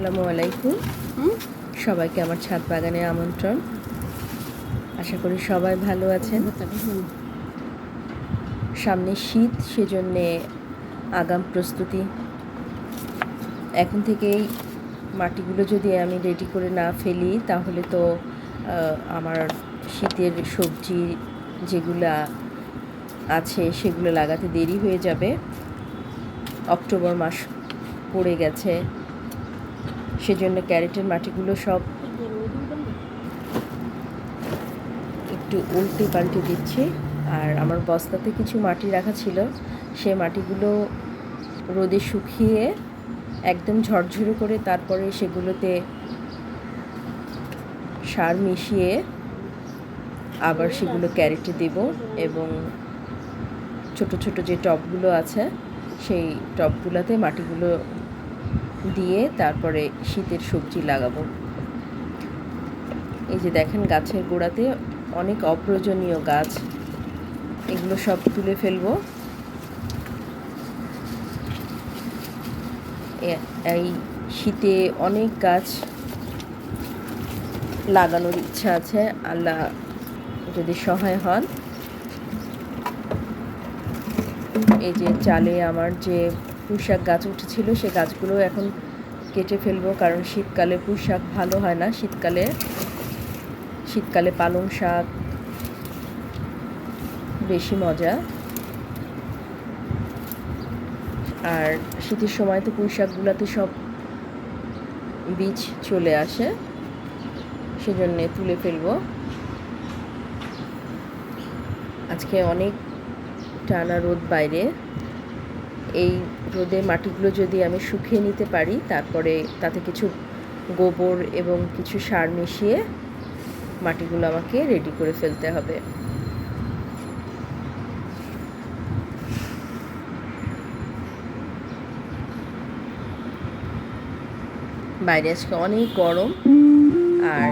আসসালামু আলাইকুম। সবাইকে আমার ছাদ বাগানে আমন্ত্রণ। আশা করি সবাই ভালো আছেন। সামনে শীত সেজন্যে আগাম প্রস্তুতি। এখন থেকেই মাটিগুলো যদি আমি রেডি করে না ফেলি তাহলে তো আমার শীতের সবজি যেগুলা আছে সেগুলো লাগাতে দেরি হয়ে যাবে। অক্টোবর মাস পড়ে গেছে। সেজন্য ক্যারেটের মাটিগুলো সব একটু উল্টে পাল্টে দিচ্ছি। আর আমার বস্তাতে কিছু মাটি রাখা ছিল। সে মাটিগুলো রোদে শুকিয়ে একদম ঝরঝরে করে তারপরে সেগুলোতে সার মিশিয়ে আবার সেগুলো ক্যারেটে দেব এবং ছোট ছোট যে টবগুলো আছে, সেই টবগুলোতে মাটিগুলো দিয়ে তারপরে শীতের সবজি লাগাবো। এই যে দেখেন গাছের গোড়াতে অনেক অপ্রয়োজনীয় গাছ, এগুলো সব তুলে ফেলব। এই শীতে অনেক গাছ লাগানোর ইচ্ছা আছে, আল্লাহ যদি সহায় হন। এই যে চালে আমার যে পুঁইশাক গাছ উঠেছিল, সে গাছগুলো এখন কেটে ফেলব কারণ শীতকালে পুঁইশাক ভালো হয় না। শীতকালে শীতকালে পালং শাক বেশি মজা। আর শীতের সময় তো পুঁই শাকগুলোতে সব বীজ চলে আসে, সেজন্যে তুলে ফেলব। আজকে অনেক টানা রোদ বাইরে। এই রোদে মাটিগুলো যদি আমি শুকিয়ে নিতে পারি, তারপরে তাতে কিছু গোবর এবং কিছু সার মিশিয়ে মাটিগুলো আমাকে রেডি করে ফেলতে হবে। বাইরে আজকে অনেক গরম, আর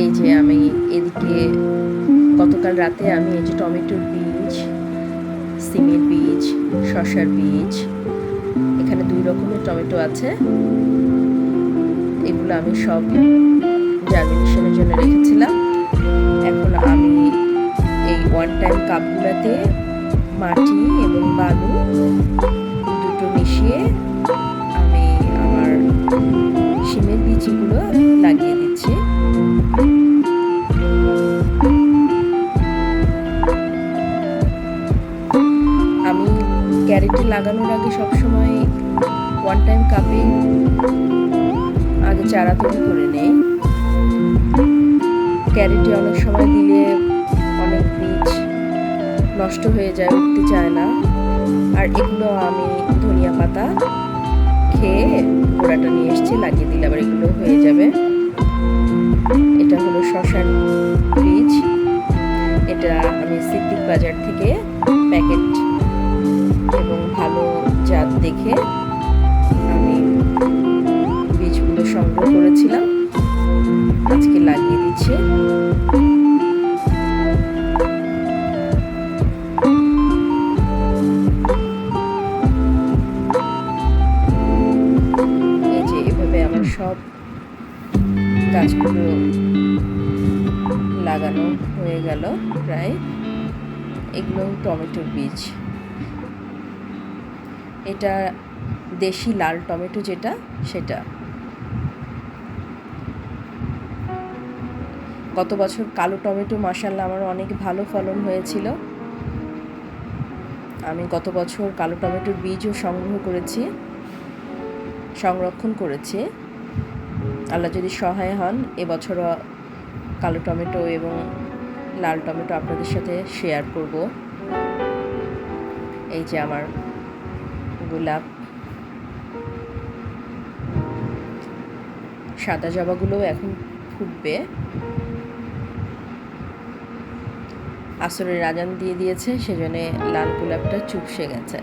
এই যে আমি এদিকে গতকাল রাতে আমি এই যে টমেটোর বীজ সিমের বীজ, শসার বীজ, এখানে দুই রকমের টমেটো আছে। এগুলো আমি সব জার্মিনেশনের জন্য রেখেছিলাম। এখন আমি এই ওয়ান টাইম কাপগুলোতে মাটি এবং বালু দুটো মিশিয়ে আমি আমার শিমের বীজগুলো লাগিয়ে দিচ্ছি। ক্যারেটে লাগানোর আগে সবসময় ওয়ান টাইম কাপে আগে চারা তৈরি করে নেই। ক্যারেটে অনেক সময় দিলে অনেক বীজ নষ্ট হয়ে যায়, উঠতে চায় না। আর এগুলো আমি ধনিয়া পাতা খেয়ে গোড়াটা নিয়ে এসেছি, লাগিয়ে দিলে আবার এগুলো হয়ে যাবে। এটা হলো শশার বীজ। এটা আমি সিদ্দিক বাজার থেকে প্যাকেট দেখে আমি বীজগুলো সংগ্রহ করেছিলাম। আজকে লাগিয়ে দিচ্ছি। এভাবে আমার সব গাছগুলো লাগানো হয়ে গেল প্রায়। এগুলো টমেটোর বীজ। এটা দেশি লাল টমেটো যেটা, সেটা। গত বছর কালো টমেটো মাসাল্লাহ আমার অনেক ভালো ফলন হয়েছিল। আমি গত বছর কালো টমেটোর বীজও সংগ্রহ করেছি, সংরক্ষণ করেছি। আল্লাহ যদি সহায় হন, এবছরও কালো টমেটো এবং লাল টমেটো আপনাদের সাথে শেয়ার করব। এই যে আমার গোলাপ সাদা জবাগুলো এখন ফুটবে। আসরের রাজান দিয়ে দিয়েছে সেজন্য লাল গোলাপটা চুপসে গেছে।